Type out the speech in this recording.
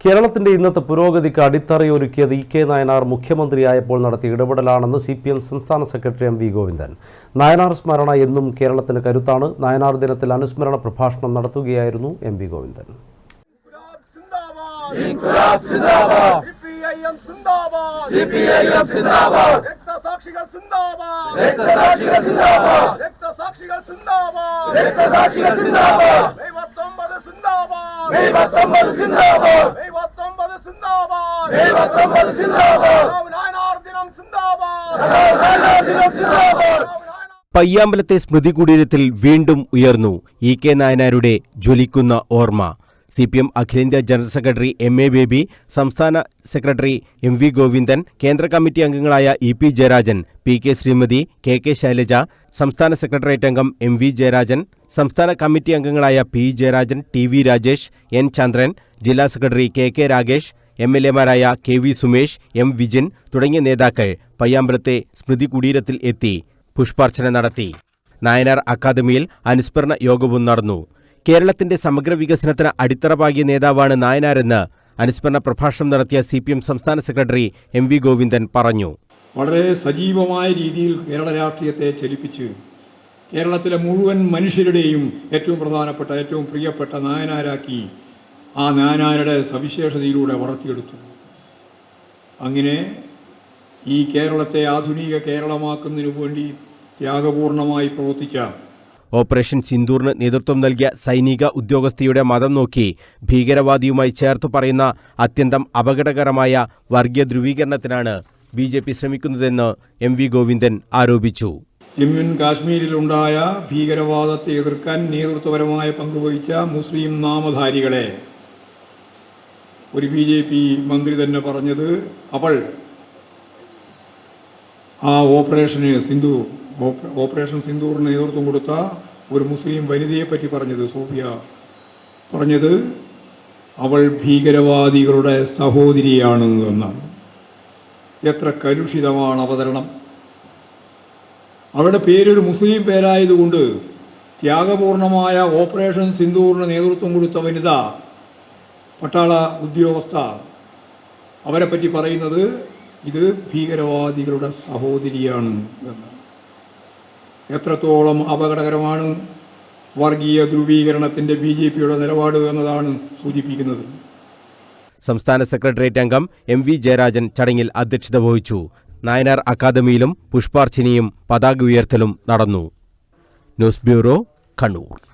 കേരളത്തിന്റെ ഇന്നത്തെ പുരോഗതിക്ക് അടിത്തറയൊരുക്കിയത് ഇ കെ നായനാർ മുഖ്യമന്ത്രിയായപ്പോൾ നടത്തിയ ഇടപെടലാണെന്ന് സി പി എം സംസ്ഥാന secretary M V Govindan. Nayanar സ്മരണ എന്നും കേരളത്തിന് കരുത്താണ്. നായനാർ ദിനത്തിൽ അനുസ്മരണ പ്രഭാഷണം നടത്തുകയായിരുന്നു എം വി ഗോവിന്ദൻ. ഇൻകുലാബ് സിന്ദാബാദ്. സിപിഐഎം സിന്ദാബാദ്. സിപിഐഎം സിന്ദാബാദ്. രക്തസാക്ഷികൾ സിന്ദാബാദ്. രക്തസാക്ഷികൾ സിന്ദാബാദ്. രക്തസാക്ഷികൾ സിന്ദാബാദ്. രക്തസാക്ഷികൾ സിന്ദാബാദ്. ദൈവത്തൊമ്പത് സിന്ദാബാദ്. ദൈവത്തൊമ്പത് സിന്ദാബാദ് ദൈവത്തൊമ്പത് സിന്ദാബാദ് ദൈവത്തൊമ്പത് സിന്ദാബാദ് നായനാർ ദിനം സിന്ദാബാദ് നായനാർ ദിനം സിന്ദാബാദ് പയ്യാമ്പലത്തെ സ്മൃതി കുടീരത്തിൽ വീണ്ടും ഉയർന്നു ഇ കെ നായനാരുടെ ജ്വലിക്കുന്ന ഓർമ്മ. സി പി എം അഖിലേന്ത്യാ general secretary M A Baby സംസ്ഥാന സെക്രട്ടറി എം വി ഗോവിന്ദൻ കേന്ദ്ര കമ്മിറ്റി അംഗങ്ങളായ E P Jayarajan P K Sreemathi K K Shailaja സംസ്ഥാന സെക്രട്ടേറിയറ്റ് അംഗം എം വി ജയരാജൻ സംസ്ഥാന കമ്മിറ്റി അംഗങ്ങളായ P Jayarajan T V Rajesh N Chandran ജില്ലാ secretary K K Ragesh M L എമാരായ K V Sumesh M Vijin തുടങ്ങിയ നേതാക്കൾ പയ്യാമ്പലത്തെ സ്മൃതി കുടീരത്തിൽ എത്തി പുഷ്പാർച്ചന നടത്തി. നായനാർ അക്കാദമിയിൽ അനുസ്മരണ യോഗവും നടന്നു. കേരളത്തിന്റെ സമഗ്ര വികസനത്തിന് അടിത്തറ പാകിയ നേതാവാണ് നായനാരെന്ന് അനുസ്മരണ പ്രഭാഷണം നടത്തിയ സി പി എം സംസ്ഥാന സെക്രട്ടറി എം വി ഗോവിന്ദൻ പറഞ്ഞു. വളരെ സജീവമായ രീതിയിൽ കേരള രാഷ്ട്രീയത്തെ ചലിപ്പിച്ച് കേരളത്തിലെ മുഴുവൻ മനുഷ്യരുടെയും ഏറ്റവും പ്രധാനപ്പെട്ട ഏറ്റവും പ്രിയപ്പെട്ട നായനാരാക്കി ആ നാനാരുടെ സവിശേഷതയിലൂടെ വളർത്തിയെടുത്തു. അങ്ങനെ ഈ കേരളത്തെ ആധുനിക കേരളമാക്കുന്നതിനു വേണ്ടി ത്യാഗപൂർണമായി പ്രവർത്തിച്ച ഓപ്പറേഷൻ സിന്ദൂറിന് നേതൃത്വം നൽകിയ സൈനിക ഉദ്യോഗസ്ഥയുടെ മതം നോക്കി ഭീകരവാദിയുമായി ചേർത്ത് പറയുന്ന അത്യന്തം അപകടകരമായ വർഗീയ ധ്രുവീകരണത്തിനാണ് ബി ജെ പി ശ്രമിക്കുന്നതെന്ന് എം വി ഗോവിന്ദൻ ആരോപിച്ചു. ജമ്മുൻ കാശ്മീരിലുണ്ടായ ഭീകരവാദത്തെ എതിർക്കാൻ നേതൃത്വപരമായ പങ്കുവഹിച്ച മുസ്ലിം നാമധാരികളെ ഒരു ബി ജെ പി മന്ത്രി തന്നെ പറഞ്ഞത് അവൾ ആ ഓപ്പറേഷന് സിന്ധു ഓപ്പറേഷൻ സിന്ധൂറിന് നേതൃത്വം കൊടുത്ത ഒരു മുസ്ലിം വനിതയെ പറ്റി പറഞ്ഞത് സോഫിയ പറഞ്ഞത് അവൾ ഭീകരവാദികളുടെ സഹോദരിയാണ് എന്നാണ്. എത്ര കലുഷിതമാണ് അവതരണം. അവരുടെ പേരൊരു മുസ്ലിം പേരായതുകൊണ്ട് ത്യാഗപൂർണമായ ഓപ്പറേഷൻ സിന്ധൂറിന് നേതൃത്വം കൊടുത്ത വനിത പട്ടാള ഉദ്യോഗസ്ഥ അവരെ പറ്റി പറയുന്നത് ഇത് ഭീകരവാദികളുടെ സഹോദരിയാണ് എന്ന് എത്രത്തോളം അപകടകരമാണ് വർഗീയ ധ്രുവീകരണത്തിന്റെ ബി ജെ പിയുടെ നിലപാട് എന്നതാണ് സൂചിപ്പിക്കുന്നത്. സംസ്ഥാന സെക്രട്ടേറിയറ്റ് അംഗം എം വി ജയരാജൻ ചടങ്ങിൽ അധ്യക്ഷത വഹിച്ചു. നായനാർ അക്കാദമിയിലും പുഷ്പാർച്ചനയും പതാക ഉയർത്തലും നടന്നു. News bureau Kannur.